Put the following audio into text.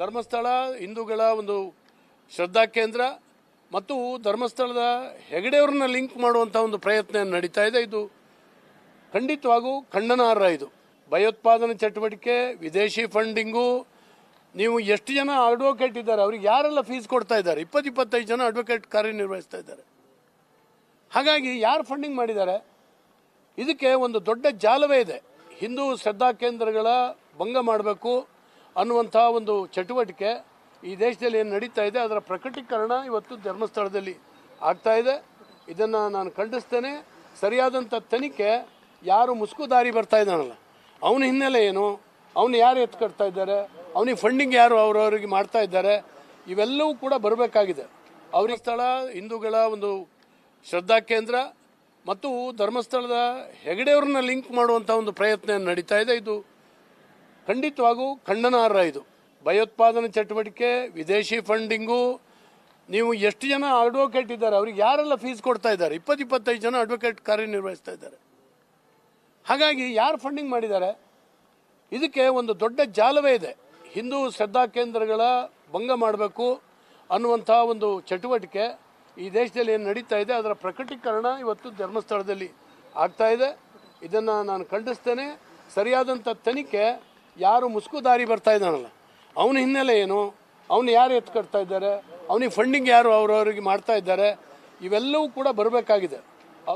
ಧರ್ಮಸ್ಥಳ ಹಿಂದೂಗಳ ಒಂದು ಶ್ರದ್ಧಾ ಕೇಂದ್ರ ಮತ್ತು ಧರ್ಮಸ್ಥಳದ ಹೆಗಡೆಯವ್ರನ್ನ ಲಿಂಕ್ ಮಾಡುವಂಥ ಒಂದು ಪ್ರಯತ್ನ ನಡೀತಾ ಇದೆ. ಇದು ಖಂಡಿತವಾಗೂ ಖಂಡನಾರ್ಹ ಇದು. ಭಯೋತ್ಪಾದನೆ ಚಟುವಟಿಕೆ, ವಿದೇಶಿ ಫಂಡಿಂಗು, ನೀವು ಎಷ್ಟು ಜನ ಅಡ್ವೊಕೇಟ್ ಇದ್ದಾರೆ, ಅವ್ರಿಗೆ ಯಾರೆಲ್ಲ ಫೀಸ್ ಕೊಡ್ತಾ ಇದ್ದಾರೆ? ಇಪ್ಪತ್ತು ಇಪ್ಪತ್ತೈದು ಜನ ಅಡ್ವೊಕೇಟ್ ಕಾರ್ಯನಿರ್ವಹಿಸ್ತಾ ಇದ್ದಾರೆ. ಹಾಗಾಗಿ ಯಾರು ಫಂಡಿಂಗ್ ಮಾಡಿದ್ದಾರೆ? ಇದಕ್ಕೆ ಒಂದು ದೊಡ್ಡ ಜಾಲವೇ ಇದೆ. ಹಿಂದೂ ಶ್ರದ್ಧಾ ಕೇಂದ್ರಗಳ ಭಂಗ ಮಾಡಬೇಕು. ಅನ್ನುವಂಥ ಒಂದು ಚಟುವಟಿಕೆ ಈ ದೇಶದಲ್ಲಿ ಏನು ನಡೀತಾ ಇದೆ, ಅದರ ಪ್ರಕಟೀಕರಣ ಇವತ್ತು ಧರ್ಮಸ್ಥಳದಲ್ಲಿ ಆಗ್ತಾ ಇದೆ. ಇದನ್ನು ನಾನು ಖಂಡಿಸ್ತೇನೆ. ಸರಿಯಾದಂಥ ತನಿಖೆ ಯಾರು ಮುಸುಕು ದಾರಿ ಬರ್ತಾ ಇದ್ದಾನಲ್ಲ, ಅವನ ಹಿನ್ನೆಲೆ ಏನು, ಅವನು ಯಾರು ಎತ್ಕೊಡ್ತಾ ಇದ್ದಾರೆ, ಅವನಿಗೆ ಫಂಡಿಂಗ್ ಯಾರು ಅವರವರಿಗೆ ಮಾಡ್ತಾ ಇದ್ದಾರೆ, ಇವೆಲ್ಲವೂ ಕೂಡ ಬರಬೇಕಾಗಿದೆ. ಅವ್ರಿಗೆ ಸ್ಥಳ, ಹಿಂದೂಗಳ ಒಂದು ಶ್ರದ್ಧಾ ಕೇಂದ್ರ ಮತ್ತು ಧರ್ಮಸ್ಥಳದ ಹೆಗಡೆಯವ್ರನ್ನ ಲಿಂಕ್ ಮಾಡುವಂಥ ಒಂದು ಪ್ರಯತ್ನ ನಡೀತಾ ಇದೆ. ಇದು ಖಂಡಿತವಾಗೂ ಖಂಡನಾರ್ಹ ಇದು. ಭಯೋತ್ಪಾದನೆ ಚಟುವಟಿಕೆ, ವಿದೇಶಿ ಫಂಡಿಂಗು, ನೀವು ಎಷ್ಟು ಜನ ಅಡ್ವೊಕೇಟ್ ಇದ್ದಾರೆ, ಅವ್ರಿಗೆ ಯಾರೆಲ್ಲ ಫೀಸ್ ಕೊಡ್ತಾ ಇದ್ದಾರೆ? ಇಪ್ಪತ್ತು ಇಪ್ಪತ್ತೈದು ಜನ ಅಡ್ವೊಕೇಟ್ ಕಾರ್ಯನಿರ್ವಹಿಸ್ತಾ ಇದ್ದಾರೆ. ಹಾಗಾಗಿ ಯಾರು ಫಂಡಿಂಗ್ ಮಾಡಿದ್ದಾರೆ? ಇದಕ್ಕೆ ಒಂದು ದೊಡ್ಡ ಜಾಲವೇ ಇದೆ. ಹಿಂದೂ ಶ್ರದ್ಧಾ ಕೇಂದ್ರಗಳ ಭಂಗ ಮಾಡಬೇಕು ಅನ್ನುವಂಥ ಒಂದು ಚಟುವಟಿಕೆ ಈ ದೇಶದಲ್ಲಿ ಏನು ನಡೀತಾ ಇದೆ, ಅದರ ಪ್ರಕಟೀಕರಣ ಇವತ್ತು ಧರ್ಮಸ್ಥಳದಲ್ಲಿ ಆಗ್ತಾ ಇದೆ. ಇದನ್ನು ನಾನು ಖಂಡಿಸ್ತೇನೆ. ಸರಿಯಾದಂಥ ತನಿಖೆ ಯಾರು ಮುಸುಕು ದಾರಿ ಬರ್ತಾ ಇದ್ದಾನಲ್ಲ, ಅವನ ಹಿನ್ನೆಲೆ ಏನು? ಅವನು ಯಾರು ಎತ್ಕಡ್ತಾ ಇದ್ದಾರೆ? ಅವನಿಗೆ ಫಂಡಿಂಗ್ ಯಾರು ಅವರವರಿಗೆ ಮಾಡ್ತಾ ಇದ್ದಾರೆ? ಇವೆಲ್ಲವೂ ಕೂಡ ಬರಬೇಕಾಗಿದೆ.